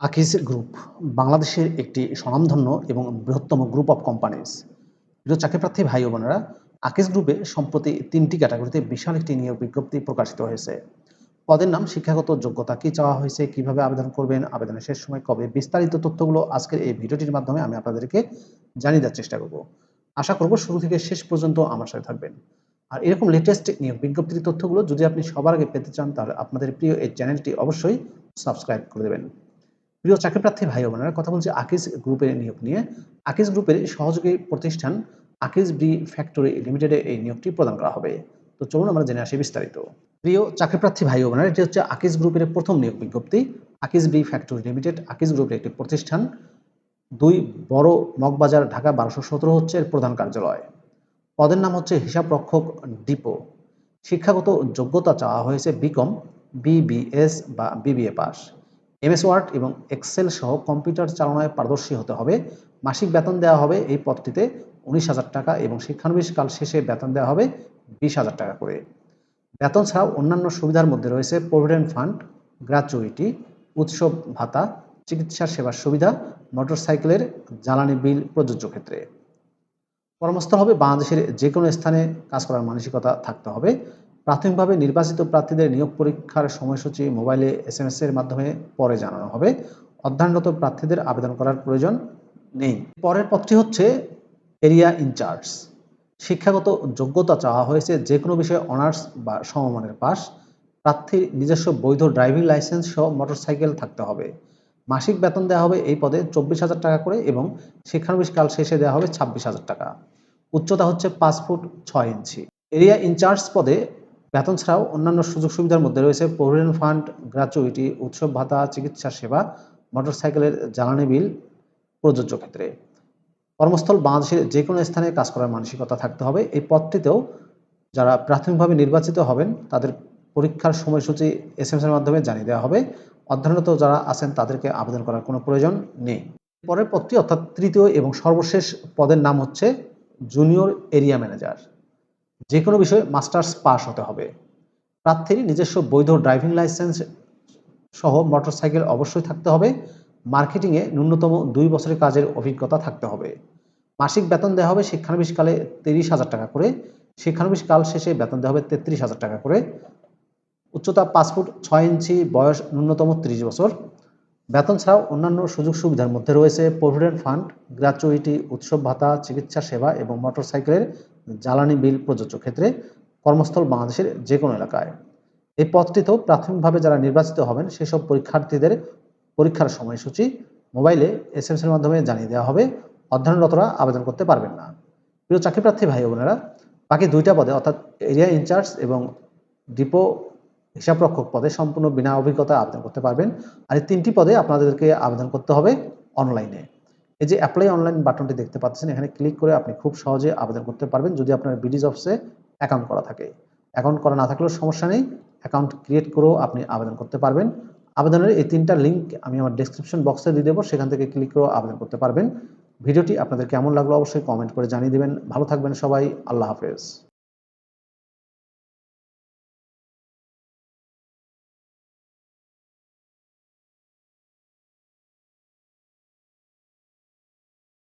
Akij group বাংলাদেশের একটি স্বনামধন্য এবং বৃহত্তম গ্রুপ অফ কোম্পানিজ প্রিয় চাকরিপ্রার্থী ভাই ও বোনেরা আকিজ গ্রুপে সম্প্রতি তিনটি ক্যাটাগরিতে বিশাল একটি নিয়োগ বিজ্ঞপ্তি প্রকাশিত হয়েছে। পদের নাম, শিক্ষাগত যোগ্যতা কি চাওয়া হয়েছে, কীভাবে আবেদন করবেন, আবেদনের শেষ সময় কবে, বিস্তারিত তথ্যগুলো আজকের এই ভিডিওটির মাধ্যমে আমি আপনাদেরকে জানিয়ে দেওয়ার চেষ্টা করব। আশা করব শুরু থেকে শেষ পর্যন্ত আমার সাথে থাকবেন। আর এরকম লেটেস্ট নিয়োগ বিজ্ঞপ্তির তথ্যগুলো যদি আপনি সবার আগে পেতে চান, তাহলে আপনাদের প্রিয় এই চ্যানেলটি অবশ্যই সাবস্ক্রাইব করে দেবেন। প্রিয় চাকরিপ্রার্থী ভাই বোনেরা, কথা বলছি আকিজ গ্রুপের নিয়োগ নিয়ে। আকিজ গ্রুপের সহযোগী প্রতিষ্ঠান আকিজ বি ফ্যাক্টরি লিমিটেডে এই নিয়োগটি প্রদান করা হবে। তো চলুন আমরা জেনে আসি বিস্তারিত। প্রিয় চাকরিপ্রার্থী ভাই বোনেরা, এটি হচ্ছে আকিজ গ্রুপের প্রথম নিয়োগ বিজ্ঞপ্তি। Akij B factory limited, Akij গ্রুপের একটি প্রতিষ্ঠান। দুই বড় মগবাজার, ঢাকা বারোশো সতেরো হচ্ছে এর প্রধান কার্যালয়। পদের নাম হচ্ছে হিসাব রক্ষক ডিপো। শিক্ষাগত যোগ্যতা চাওয়া হয়েছে বিকম বিবিএস বা বিবিএ পাস। এমএস ওয়ার্ড এবং এক্সেল সহ কম্পিউটার চালনায় পারদর্শী হতে হবে। মাসিক বেতন দেওয়া হবে এই পদটিতে উনিশ হাজার টাকা এবং শিক্ষানবিশ কাল শেষে বেতন দেওয়া হবে বিশ হাজার টাকা করে। বেতন ছাড়াও অন্যান্য সুবিধার মধ্যে রয়েছে প্রভিডেন্ট ফান্ড গ্র্যাচুইটি উৎসব ভাতা, চিকিৎসা সেবার সুবিধা, মোটরসাইকেলের জ্বালানি বিল প্রযোজ্য ক্ষেত্রে। কর্মস্থল হবে বাংলাদেশের যে কোনো স্থানে কাজ করার মানসিকতা থাকতে হবে। প্রাথমিকভাবে নির্বাচিত প্রার্থীদের নিয়োগ পরীক্ষার সময়সূচি মোবাইলে এস এম এর মাধ্যমে পরে জানানো হবে। অধ্যয়নরত প্রার্থীদের আবেদন করার প্রয়োজন নেই। পরের পদটি হচ্ছে এরিয়া ইনচার্জ। শিক্ষাগত যোগ্যতা চাওয়া হয়েছে যে কোনো বিষয়ে অনার্স বা সমমানের পাস প্রার্থীর নিজস্ব বৈধ ড্রাইভিং লাইসেন্স সহ মোটরসাইকেল থাকতে হবে। মাসিক বেতন দেওয়া হবে এই পদে চব্বিশ হাজার টাকা করে এবং শিক্ষানবিশ কাল শেষে দেওয়া হবে ছাব্বিশ হাজার টাকা। উচ্চতা হচ্ছে পাঁচ ফুট ছয় ইঞ্চি। এরিয়া ইনচার্জ পদে বেতন ছাড়াও অন্যান্য সুযোগ সুবিধার মধ্যে রয়েছে প্রভিডেন্ট ফান্ড গ্র্যাচুইটি উৎসব ভাতা, চিকিৎসা সেবা, মোটরসাইকেলের জ্বালানি বিল, প্রযোজ্য ক্ষেত্রে। কর্মস্থল বাংলাদেশের যে কোনো স্থানে কাজ করার মানসিকতা থাকতে হবে। এই পদটিতেও যারা প্রাথমিকভাবে নির্বাচিত হবেন, তাদের পরীক্ষার সময়সূচি এস এর মাধ্যমে জানিয়ে দেওয়া হবে। অধ্যয়নরত যারা আছেন, তাদেরকে আবেদন করার কোনো প্রয়োজন নেই। পরের পদটি অর্থাৎ তৃতীয় এবং সর্বশেষ পদের নাম হচ্ছে জুনিয়র এরিয়া ম্যানেজার। যে কোনো বিষয়ে মাস্টার্স পাস হতে হবে। প্রার্থীর নিজস্ব বৈধ ড্রাইভিং লাইসেন্স সহ মোটরসাইকেল অবশ্যই থাকতে হবে। মার্কেটিংয়ে ন্যূনতম দুই বছরের কাজের অভিজ্ঞতা থাকতে হবে। মাসিক বেতন দেওয়া হবে শিক্ষানবিশকালে তিরিশ হাজার টাকা করে। শিক্ষানবিশ কাল শেষে বেতন দেওয়া হবে তেত্রিশ হাজার টাকা করে। উচ্চতা পাঁচ ফুট ছয় ইঞ্চি, বয়স ন্যূনতম ত্রিশ বছর। বেতন ছাড়াও অন্যান্য সুযোগ সুবিধার মধ্যে রয়েছে প্রভিডেন্ট ফান্ড গ্র্যাচুইটি উৎসব ভাতা, চিকিৎসা সেবা এবং মোটরসাইকেলের জ্বালানি বিল প্রযোজ্য ক্ষেত্রে কর্মস্থল বাংলাদেশের যে কোনো এলাকায়। এই পদটিতেও প্রাথমিকভাবে যারা নির্বাচিত হবেন, সেসব পরীক্ষার্থীদের পরীক্ষার সময়সূচি মোবাইলে এস এম মাধ্যমে জানিয়ে দেওয়া হবে। অধ্যয়নরতরা আবেদন করতে পারবেন না। প্রিয় চাকরিপ্রার্থী ভাই বোনেরা, বাকি দুইটা পদে অর্থাৎ এরিয়া ইনচার্জ এবং ডিপো হিসাবরক্ষক পদে সম্পূর্ণ বিনা অভিজ্ঞতা আবেদন করতে পারবেন। আর এই তিনটি পদে আপনাদেরকে আবেদন করতে হবে অনলাইনে। এই যে অ্যাপ্লাই অনলাইন বাটনটি দেখতে পাচ্ছেন, এখানে ক্লিক করে আপনি খুব সহজে আবেদন করতে পারবেন যদি আপনার বিডি জবসে অ্যাকাউন্ট করা থাকে। অ্যাকাউন্ট করা না থাকলেও সমস্যা নেই অ্যাকাউন্ট ক্রিয়েট করেও আপনি আবেদন করতে পারবেন। আবেদনের এই তিনটা লিঙ্ক আমি আমার ডেসক্রিপশন বক্সে দিয়ে দেবো, সেখান থেকে ক্লিক করেও আবেদন করতে পারবেন। ভিডিওটি আপনাদের কেমন লাগল অবশ্যই কমেন্ট করে জানিয়ে দেবেন। ভালো থাকবেন সবাই, আল্লাহ হাফেজ।